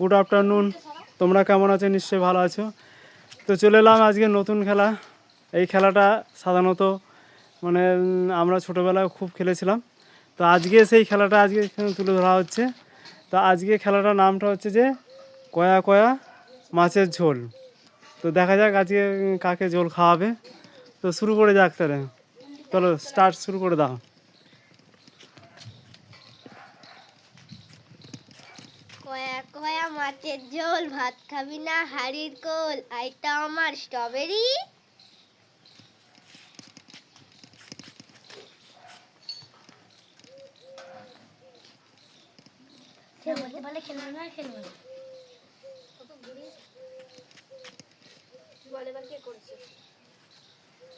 Good afternoon তোমরা কেমন আছো? নিশ্চয়ই ভালো আছো। তো চলে এলাম আজকে নতুন খেলা। এই খেলাটা সাধারণত মানে আমরা ছোটোবেলায় খুব খেলেছিলাম। তো আজকে সেই খেলাটা আজকে তুলে ধরা হচ্ছে। তো আজকে খেলাটার নামটা হচ্ছে যে কয়া কয়া মাছের ঝোল। তো দেখা যাক আজকে কাকে ঝোল খাওয়াবে। তো শুরু করে যাক তাহলে। চলো স্টার্ট শুরু করে দাও কয়া কয়া মাছের ঝোল ভাত খাবি না হাড়ির কোল। আইটা আমার স্ট্রবেরি।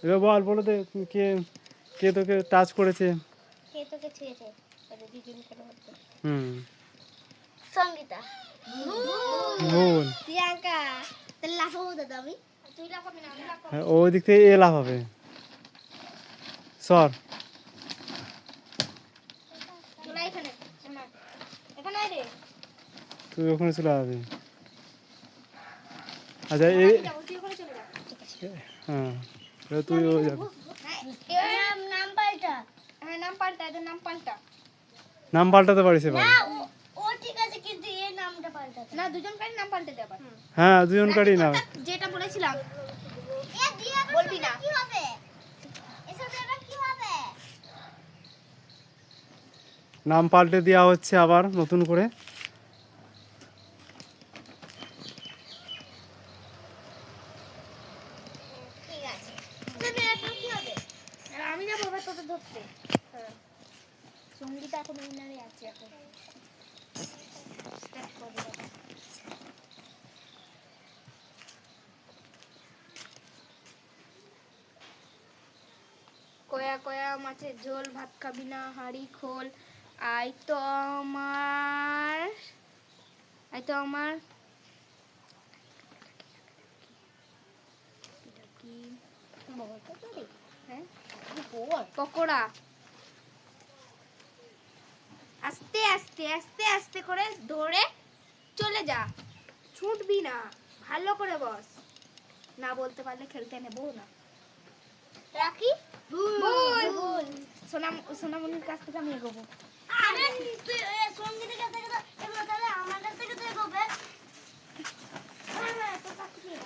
এবার বল বলো তো কে কে তোকে টাচ করেছে। কে তোকে ছুঁয়েছে। হুম। সঙ্গীতা। ভুল প্রিয়াঙ্কা তাহলে লাফাবো দাদা আমি তুই লাফাবি না হ্যাঁ, ওই দিক থেকে এ লাভ হবে। সর। তুই ওখানে চলে আসবি আচ্ছা এই যাব, হ্যাঁ তুই ও যাবি। নাম নাম পাল্টা। হ্যাঁ নাম পাল্টা নাম পাল্টা। নাম পাল্টাতে পারিস এবার ও ঠিক আছে কিন্তু এই নামটা পাল্টা না দুজন কারি নাম আবার। হ্যাঁ দুজন কাটি না যেটা বলেছিলাম। বলবি না। কি হবে? এসব দেবে কি হবে? নাম পাল্টে দেওয়া হচ্ছে আবার নতুন করে। ঠিক আছে। তুমি এখন কি হবে? আমি যাব এবার তোদের ধরতে। সঙ্গীতা এখন আছে এখন। করে। কয়া কয়া মাছের ঝোল ভাত খাবি না হাঁড়ি খোল। আই তো আমার আই তো আমার। হ্যাঁ? পকোড়া। আস্তে আস্তে আস্তে আস্তে করে ধরে চলে যা। ছুটবি না। ভালো করে বস। না বলতে পারলে খেলতে নেব না। রাখি? ভুল সোনাম সোনামণির কাছ থেকে আমি এগোবো। আরে তুই এ, সঙ্গীতের কাছ থেকে তো এগুলো তাহলে আমার কাছ থেকে তো এগোবে। হ্যাঁ, হ্যাঁ, তোর কাছ থেকে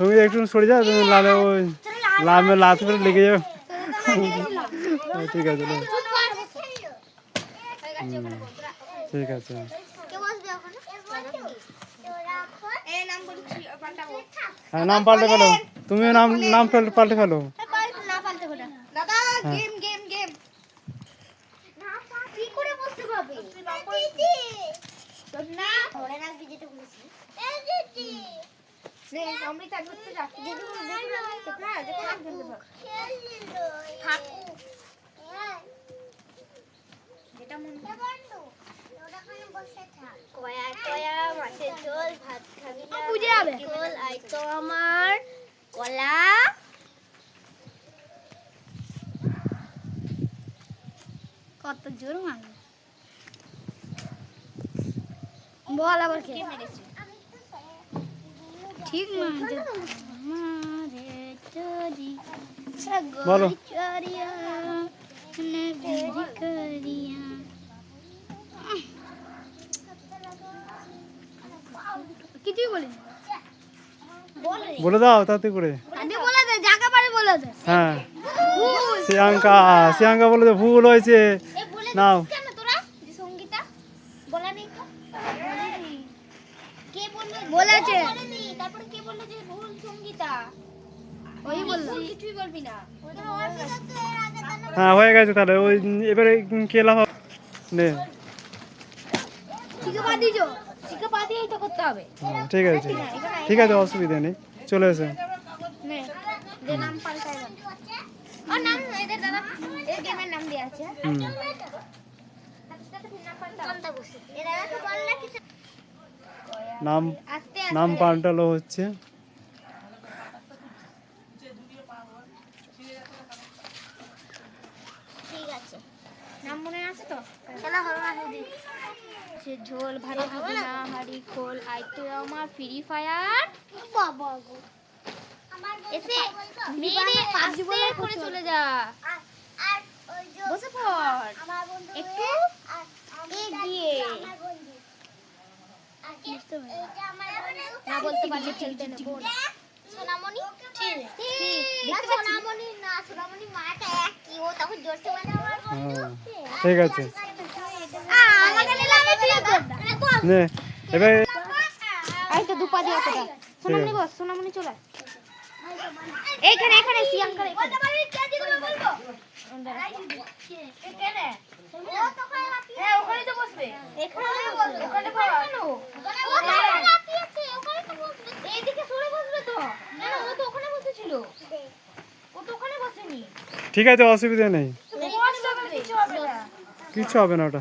সঙ্গে একটু সরে যা তুমি লালে ওই লামে লাত করে লেগে যাবে। হ্যাঁ, ঠিক আছে ঠিক আছে। হ্যাঁ নাম পাল্টে ফেলো। তুমিও নাম নাম পাল্টে পাল্টে ফেলো। দাদা গেম গেম গেম না কি করে বসতে পারবে দিদি না ধরে রাখবি যেটা বলেছি এই দিদি নে অমৃতা ঘুরতে যা দিদি বলে দিদি বলে না যে কোনো একজন দেবো থাক যেটা মন কয়া কয়া মাছের ঝোল ভাত খাবি না বুঝে যাবে। ঝোল আই তো আমার কলা। কত জোর মারবে বল আবার কে মারছে? বলো। চরিয়া নে কিছুই বলে। দাও তাতে করে। হ্যাঁ। শ্রিয়াঙ্কা শ্রিয়াঙ্কা বলে যে ভুল হয়েছে। এ নাও। কেন তোরা? যে সঙ্গীতা বলা নেই তো? কে বলল বলেছে। ও বলেনি তারপরে কে বলল যে ভুল সঙ্গীতা ওই বলল ভুল কিছুই বলবি না হ্যাঁ হয়ে গেছে তাহলে। ওই এবারে কে লাভ হবে? নে করতে হবে। হ্যাঁ, ঠিক আছে। ঠিক আছে অসুবিধা নেই। চলে এসো। নে যে নাম পাল্টালো ও নাম এদের দাদা এর গেমের নাম দেওয়া আছে হুম কোনটা বসে এরা তো বললে কিছু নাম আস্তে নাম পাল্টালো হচ্ছে ঠিক আছে নাম মনে আছে তো খেলা হবে না দিদি সে ঝোল ভালো হবে না হাড়ি খোল আই তো আমার ফ্রি ফায়ার এসে মেরে আস্তে করে চলে যা। বসে পড়। একটু এগিয়ে। না বলতে পারলে খেলতে নেব সোনামণি? ঠিক আছে। নে এবার এই তো দুপা দিয়ে সোনামণি বস সোনামণি চলে এইখানে এখানে সিয়াঙ্কার এখানে ওখানে তো বসবে। এখানে ওখানে এইদিকে সরে বসবে তো না না ও তো ওখানে বসেছিল ও তো ওখানে বসেনি ঠিক আছে অসুবিধা নেই। কিছু হবে না। কিচ্ছু হবে না ওটা।